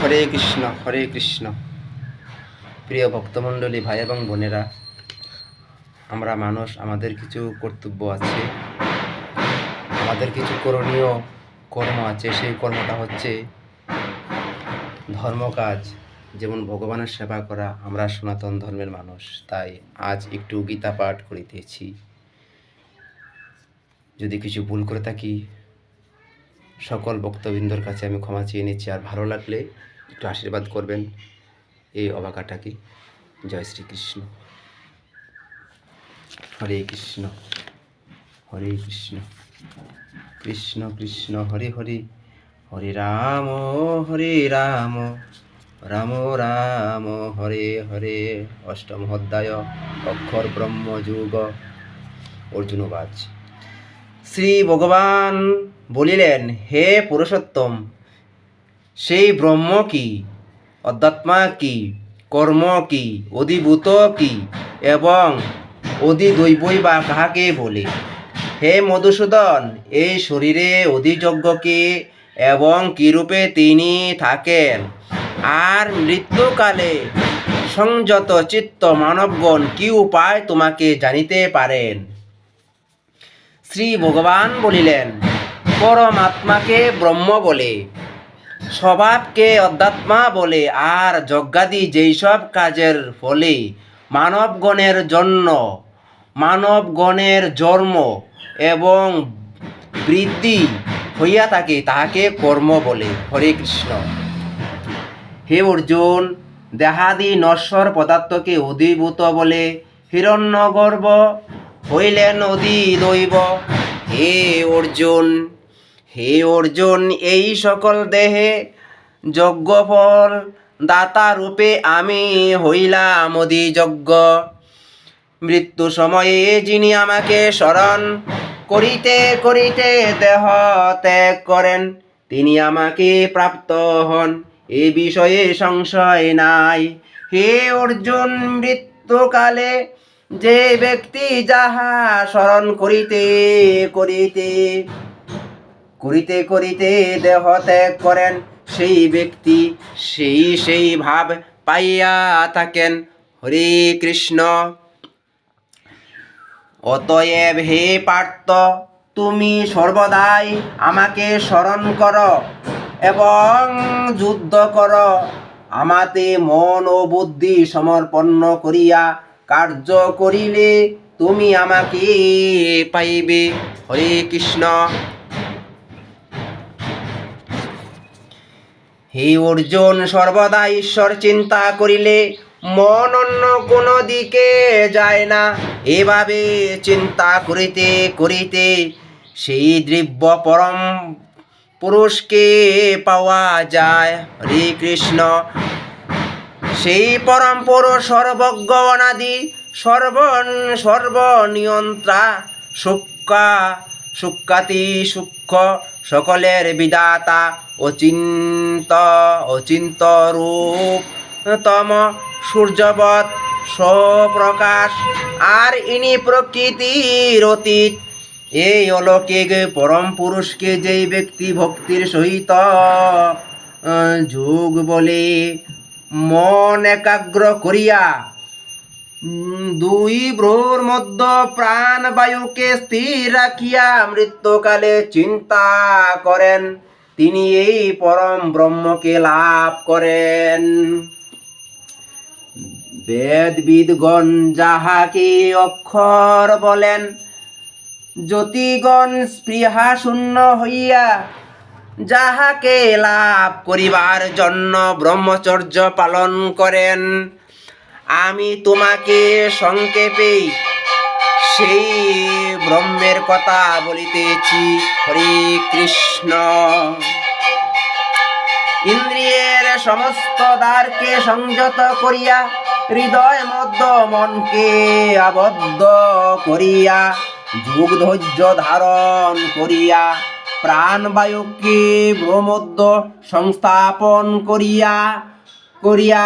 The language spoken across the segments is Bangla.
হরে কৃষ্ণ হরে কৃষ্ণ। প্রিয় ভক্তমণ্ডলী ভাই এবং বোনেরা, আমরা মানুষ, আমাদের কিছু কর্তব্য আছে। আমাদের কিছু করণীয় কর্ম আছে, সেই কর্মটা হচ্ছে ধর্মকাজ যেমন ভগবানের সেবা করা, আমরা সনাতন ধর্মের মানুষ, তাই আজ একটু গীতা পাঠ করিতেছি যদি কিছু ভুল করে থাকি সকল বক্তবৃন্দর কাছে আমি ক্ষমা চেয়ে নিচ্ছি। আর ভালো লাগলে একটু আশীর্বাদ করবেন। এই অবাকাটাকে জয় শ্রীকৃষ্ণ। হরে কৃষ্ণ। হরে কৃষ্ণ। কৃষ্ণ কৃষ্ণ, হরে হরে। হরে রাম হরে রাম। রাম রাম, হরে হরে। অষ্টম অধ্যায়, অক্ষর ব্রহ্মযুগ। অর্জুনবাজ শ্রী ভগবান বলিলেন, হে পুরুষোত্তম, সেই ব্রহ্ম কি, অধ্যাত্মা কি, কর্ম কি, অধিভূত কি, এবং অধিদৈবই বা কাহাকে বলে? হে মধুসূদন, এই শরীরে অধিযজ্ঞকে এবং কিরূপে তিনি থাকেন? আর মৃত্যুকালে সংযত চিত্ত মানবগণ কি উপায় তোমাকে জানিতে পারেন? শ্রী ভগবান বলিলেন পরমাত্মাকে ব্রহ্ম বলে, স্বভাবকে অধ্যাত্মা বলে, আর যজ্ঞাদি যেইসব কাজের ফলে মানবগণের জন্য মানবগণের জন্ম এবং বৃদ্ধি হইয়া থাকে, তাহাকে কর্ম বলে। হরে কৃষ্ণ। হে অর্জুন, দেহাদি নশ্বর পদার্থকে অধিভূত বলে হিরণ্যগর্ভ হইলেন অধি দৈব হে অর্জুন হে অর্জুন, এই সকল দেহে যজ্ঞফল দাতা রূপে আমি হইলাম অধিযজ্ঞ। মৃত্যু সময়ে যিনি আমাকে স্মরণ করিতে করিতে দেহ ত্যাগ করেন, তিনি আমাকে প্রাপ্ত হন, এ বিষয়ে সংশয় নাই। হে অর্জুন, মৃত্যুকালে যে ব্যক্তি যাহা স্মরণ করিতে করিতে করিতে করিতে দেহ ত্যাগ করেন। সেই ব্যক্তি সেই সেই ভাব পাইয়া থাকেন। হরে কৃষ্ণ। অতএব হে পার্থ, তুমি সর্বদাই আমাকে স্মরণ করো এবং যুদ্ধ কর। আমাতে মন ও বুদ্ধি সমর্পণ করিয়া কার্য করিলে তুমি আমাকে পাইবে। হরে কৃষ্ণ। হে অর্জুন, সর্বদা ঈশ্বর চিন্তা করিলে মন অন্য কোনো দিকে যায় না। এভাবে চিন্তা করিতে করিতে সেই দ্রব্য পরম পুরুষকে পাওয়া যায়। হরে কৃষ্ণ। সেই পরম পুরুষ সর্বজ্ঞ অনাদি সর্ব সর্বনিয়ন্ত্রা, সুক্কা, সুক্কাতি সূক্ষ্ম সকলের বিদাতা অচিন্ত অচিন্ত রূপ। তম সূর্যবৎ স্বপ্রকাশ, আর ইনি প্রকৃতির অতীত। এই অলৌকিক পরম পুরুষকে যেই ব্যক্তি ভক্তির সহিত যোগ বলে মন একাগ্র করিয়া দুই ভ্রুর মধ্য প্রাণ বায়ুকে স্থির রাখিয়া মৃত্যুকালে চিন্তা করেন। তিনি এই পরম ব্রহ্মকে লাভ করেন। বেদবিদগণ যাহাকে অক্ষর বলেন, জ্যোতিগণ স্পৃহা শূন্য হইয়া যাহাকে লাভ করিবার জন্য ব্রহ্মচর্য পালন করেন। আমি তোমাকে সংক্ষেপে সেই ব্রহ্মের কথা বলিতেছি, হরে কৃষ্ণ। ইন্দ্রিয়ের সমস্ত দ্বারকে সংযত করিয়া, হৃদয় মধ্য মনকে আবদ্ধ করিয়া, যুগ ধৈর্য ধারণ করিয়া, প্রাণবায়ুকে ব্রহ্মধ্য সংস্থাপন করিয়া করিয়া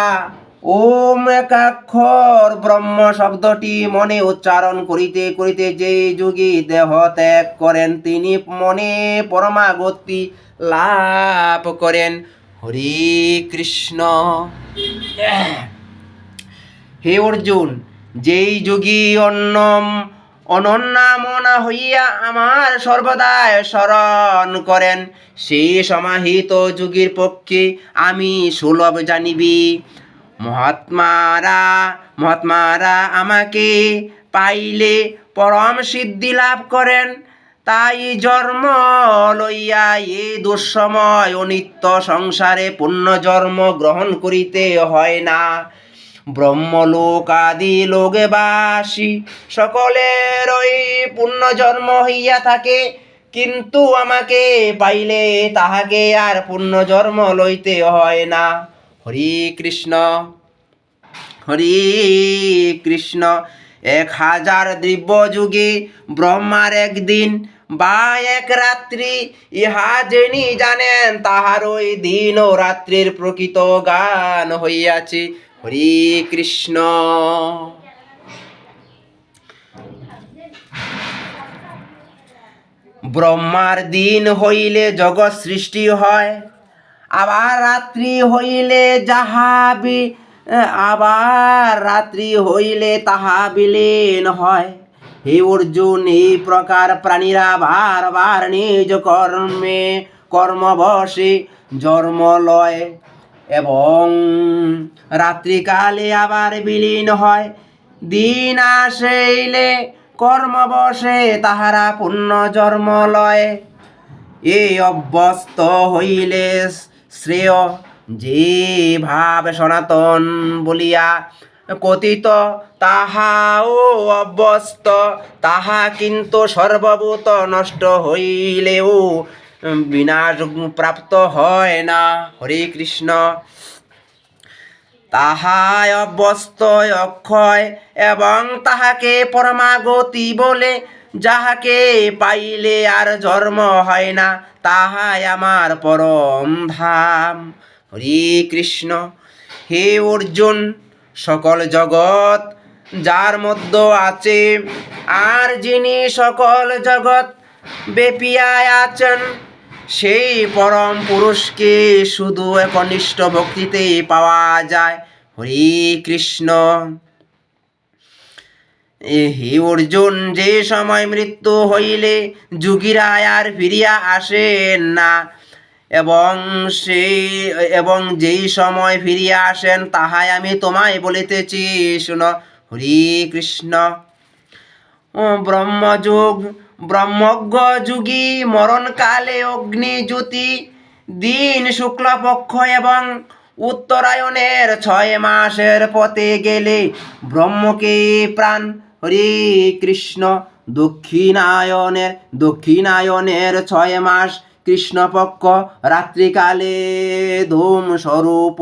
ওম একাক্ষর ব্রহ্ম শব্দটি মনে উচ্চারণ করিতে করিতে যে যোগী দেহ ত্যাগ করেন, তিনি মনে পরমাগতি লাভ করেন। হরে কৃষ্ণ। হে অর্জুন, যেই যোগী অন্নম অনন্যামনা হইয়া আমার সর্বদাই স্মরণ করেন সেই সমাহিত যুগের পক্ষে আমি সুলভ জানিবি। মহাত্মারা মহাত্মারা আমাকে পাইলে পরম সিদ্ধি লাভ করেন। তাই জন্ম লইয়া এ দুঃসময় অনিত্য সংসারে পুণ্যজন্ম গ্রহণ করিতে হয় না। ব্রহ্মলোক আদি লোকে বাসী, সকলের ওই পুণ্যজন্ম হইয়া থাকে। কিন্তু আমাকে পাইলে তাহাকে আর পুণ্যজন্ম লইতে হয় না। হরে কৃষ্ণ হরে কৃষ্ণ। এক হাজার দিব্য যুগে ব্রহ্মার একদিন বা এক রাত্রি, ইহা যিনি জানেন, তাহার ওই দিন ও রাত্রির প্রকৃত গান হইয়াছে। হরে কৃষ্ণ। ব্রহ্মার দিন হইলে জগৎ সৃষ্টি হয়। আবার রাত্রি হইলে যাহা বি আবার রাত্রি হইলে তাহা বিলীন হয়। হে অর্জুন, এই প্রকার প্রাণীরা বারবার নিজ কর্মে কর্মবশে জন্ম লয় এবং রাত্রিকালে আবার বিলীন হয়। দিন আসইলে কর্মবশে তাহারা পুণ্য জন্ম লয়। এই অভ্যস্ত হইলে শ্রেয়, যে ভাব সনাতন বলিয়া কথিত, তাহাও অভ্যস্ত তাহা কিন্তু সর্বভূত নষ্ট হইলেও বিনাশ প্রাপ্ত হয় না। হরে কৃষ্ণ। তাহায় অভ্যস্ত অক্ষয় এবং তাহাকে পরমাগতি বলে যাহাকে পাইলে আর জন্ম হয় না, তাহাই আমার পরম ধাম। হরে কৃষ্ণ, হে অর্জুন, সকল জগৎ যার মধ্যে আছে, আর যিনি সকল জগৎ বেপিয়ায় আছেন, সেই পরম পুরুষকে শুধু একনিষ্ঠ ভক্তিতেই পাওয়া যায়। হরে কৃষ্ণ। হে অর্জুন যে সময় মৃত্যু হইলে যুগীরা আর ফিরিয়া আসেন না। এবং সেই এবং যেই সময় ফিরিয়া আসেন, তাহাই আমি তোমায় বলিতেছি, শুনো, হরে কৃষ্ণ। ব্রহ্মযুগ, ব্রহ্মজ্ঞ যুগী, মরণকালে অগ্নি জ্যোতি দিন শুক্লপক্ষ এবং উত্তরায়ণের ছয় মাসের পথে গেলে ব্রহ্মকে প্রাণ হরে কৃষ্ণ দক্ষিণায়নের দক্ষিণায়নের ছয় মাস কৃষ্ণপক্ষ রাত্রিকালে ধূম স্বরূপ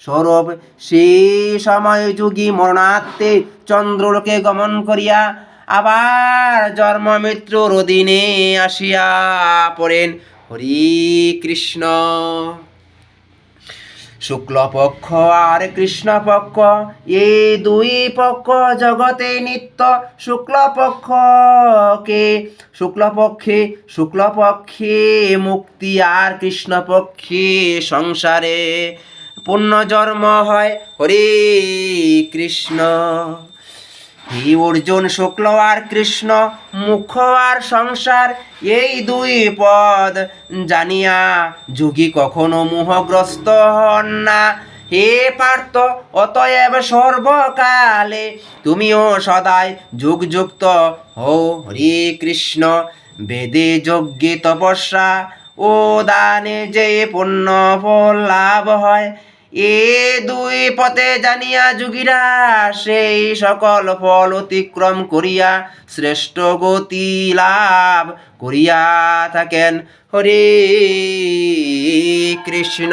স্বরূপ সেই সময় যুগী মরণাত্মে চন্দ্রলোকে গমন করিয়া আবার জন্ম মৃত্যুর অধীনে আসিয়া পড়েন হরি কৃষ্ণ। শুক্লপক্ষ আর কৃষ্ণপক্ষ এই দুই পক্ষ জগতে নিত্য শুক্লপক্ষকে। শুক্লপক্ষে শুক্লপক্ষে মুক্তি আর কৃষ্ণপক্ষে সংসারে। পুণ্য জন্ম হয় হরে কৃষ্ণ। হে অর্জুন শুক্ল আর কৃষ্ণ, মুখ আর সংসার, এই দুই পদ জানিয়া যোগী কখনো মোহগ্রস্ত হন না। হে পার্থ, অতএব সর্বকালে তুমিও সদাই যুগযুক্ত হো হরে কৃষ্ণ। বেদে যজ্ঞে তপস্যা ও দানে যে পুণ্য ফল লাভ হয় এ দুই পথে জানিয়া যুগীরা, সেই সকল ফল অতিক্রম করিয়া শ্রেষ্ঠ গতি লাভ করিয়া থাকেন। হরে কৃষ্ণ।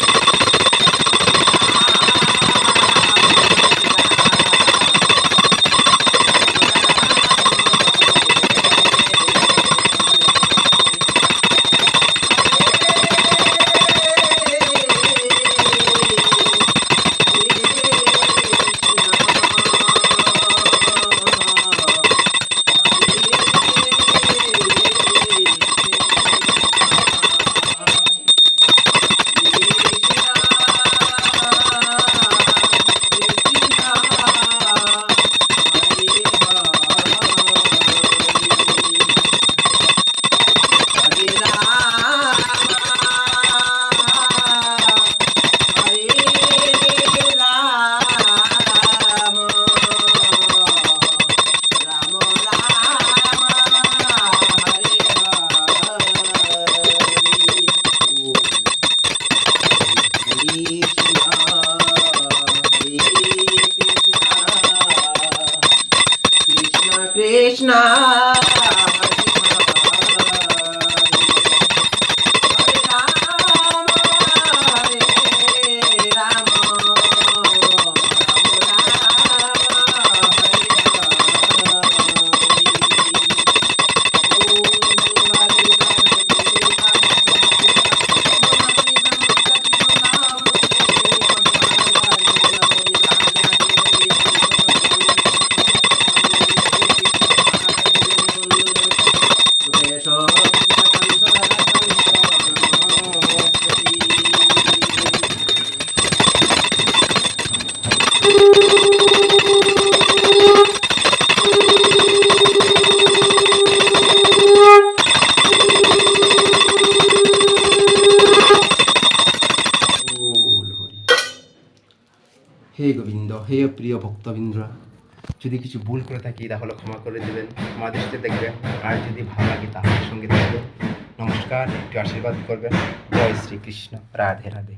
Krishna, Krishna হে গোবিন্দ, হে প্রিয় ভক্তবৃন্দরা, যদি কিছু ভুল করে থাকি তাহলে ক্ষমা করে দেবেন, ক্ষমা দৃষ্টিতে দেখবেন, আর যদি ভালো লাগে তাহলে সঙ্গে থাকবেন। নমস্কার, একটু আশীর্বাদ করবেন। জয় শ্রীকৃষ্ণ, রাধে রাধে।